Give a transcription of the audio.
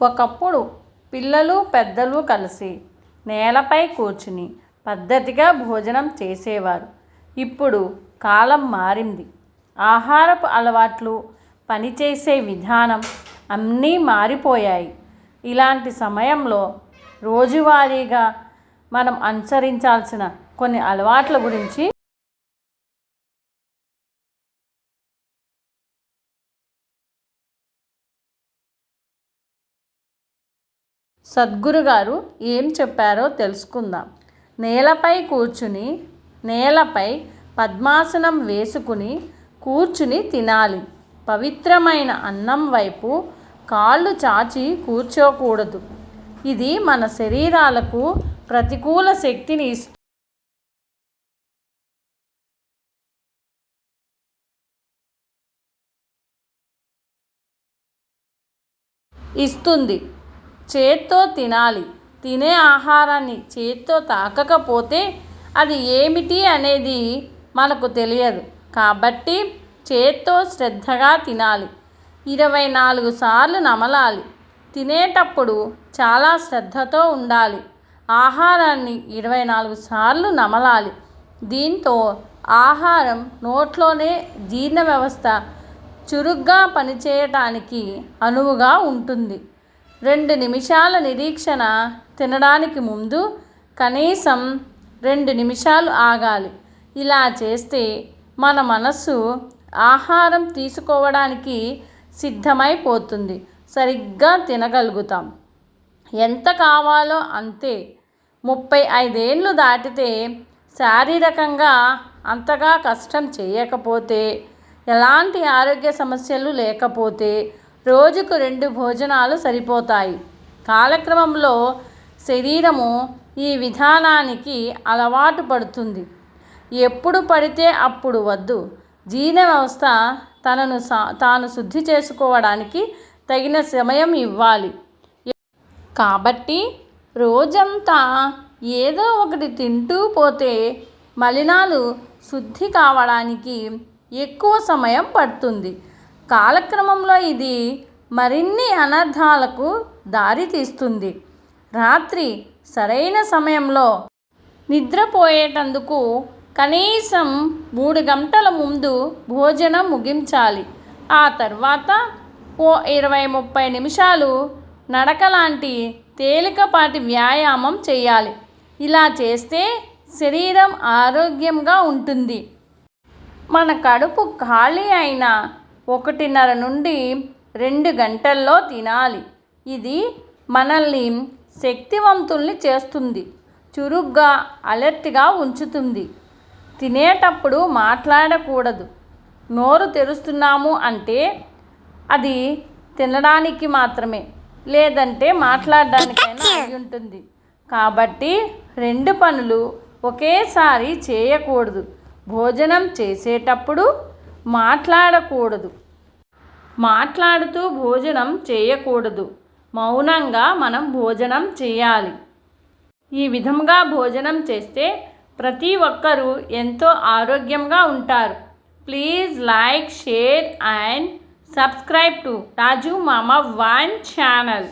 ఒకప్పుడు పిల్లలు పెద్దలు కలిసి నేలపై కూర్చుని పద్ధతిగా భోజనం చేసేవారు. ఇప్పుడు కాలం మారింది. ఆహారపు అలవాట్లు పనిచేసే విధానం అన్నీ మారిపోయాయి. ఇలాంటి సమయంలో రోజువారీగా మనం అనుసరించాల్సిన కొన్ని అలవాట్ల గురించి సద్గురు గారు ఏం చెప్పారో తెలుసుకుందాం. నేలపై కూర్చుని నేలపై పద్మాసనం వేసుకుని కూర్చుని తినాలి. పవిత్రమైన అన్నం వైపు కాళ్ళు చాచి కూర్చోకూడదు. ఇది మన శరీరాలకు ప్రతికూల శక్తిని ఇస్తుంది ఇస్తుంది. చేత్తో తినాలి. తినే ఆహారాన్ని చేత్తో తాకకపోతే అది ఏమిటి అనేది మనకు తెలియదు. కాబట్టి చేత్తో శ్రద్ధగా తినాలి. ఇరవై నాలుగు సార్లు నమలాలి. తినేటప్పుడు చాలా శ్రద్ధతో ఉండాలి. ఆహారాన్ని ఇరవై నాలుగు సార్లు నమలాలి. దీంతో ఆహారం నోట్లోనే జీర్ణ వ్యవస్థ చురుగ్గా పనిచేయటానికి అనువుగా ఉంటుంది. రెండు నిమిషాల నిరీక్షణ తినడానికి ముందు కనీసం రెండు నిమిషాలు ఆగాలి. ఇలా చేస్తే మన మనస్సు ఆహారం తీసుకోవడానికి సిద్ధమైపోతుంది. సరిగ్గా తినగలుగుతాం. ఎంత కావాలో అంతే. ముప్పై ఐదేళ్ళు దాటితే శారీరకంగా అంతగా కష్టం చేయకపోతే ఎలాంటి ఆరోగ్య సమస్యలు లేకపోతే రోజుకు రెండు భోజనాలు సరిపోతాయి. కాలక్రమంలో శరీరము ఈ విధానానికి అలవాటు పడుతుంది. ఎప్పుడు పడితే అప్పుడు వద్దు. జీర్ణ వ్యవస్థ తనను సా తాను శుద్ధి చేసుకోవడానికి తగిన సమయం ఇవ్వాలి. కాబట్టి రోజంతా ఏదో ఒకటి తింటూ పోతే మలినాలు శుద్ధి కావడానికి ఎక్కువ సమయం పడుతుంది. కాలక్రమంలో ఇది మరిన్ని అనర్థాలకు దారితీస్తుంది రాత్రి సరైన సమయంలో నిద్రపోయేటందుకు కనీసం మూడు గంటల ముందు భోజనం ముగించాలి. ఆ తర్వాత ఓ ఇరవై ముప్పై నిమిషాలు నడక లాంటి తేలికపాటి వ్యాయామం చేయాలి. ఇలా చేస్తే శరీరం ఆరోగ్యంగా ఉంటుంది. మన కడుపు ఖాళీ అయిన ఒకటిన్నర నుండి రెండు గంటల్లో తినాలి. ఇది మనల్ని శక్తివంతుల్ని చేస్తుంది. చురుగ్గా అలర్ట్గా ఉంచుతుంది. తినేటప్పుడు మాట్లాడకూడదు. నోరు తెరుస్తున్నాము అంటే అది తినడానికి మాత్రమే. లేదంటే మాట్లాడడానికైనా అయి ఉంటుంది. కాబట్టి రెండు పనులు ఒకేసారి చేయకూడదు. భోజనం చేసేటప్పుడు మాట్లాడకూడదు. మాట్లాడుతూ భోజనం చేయకూడదు. మౌనంగా మనం భోజనం చేయాలి. ఈ విధంగా భోజనం చేస్తే ప్రతి ఒక్కరూ ఎంతో ఆరోగ్యంగా ఉంటారు. Please like share and subscribe to Raju Mama one channel.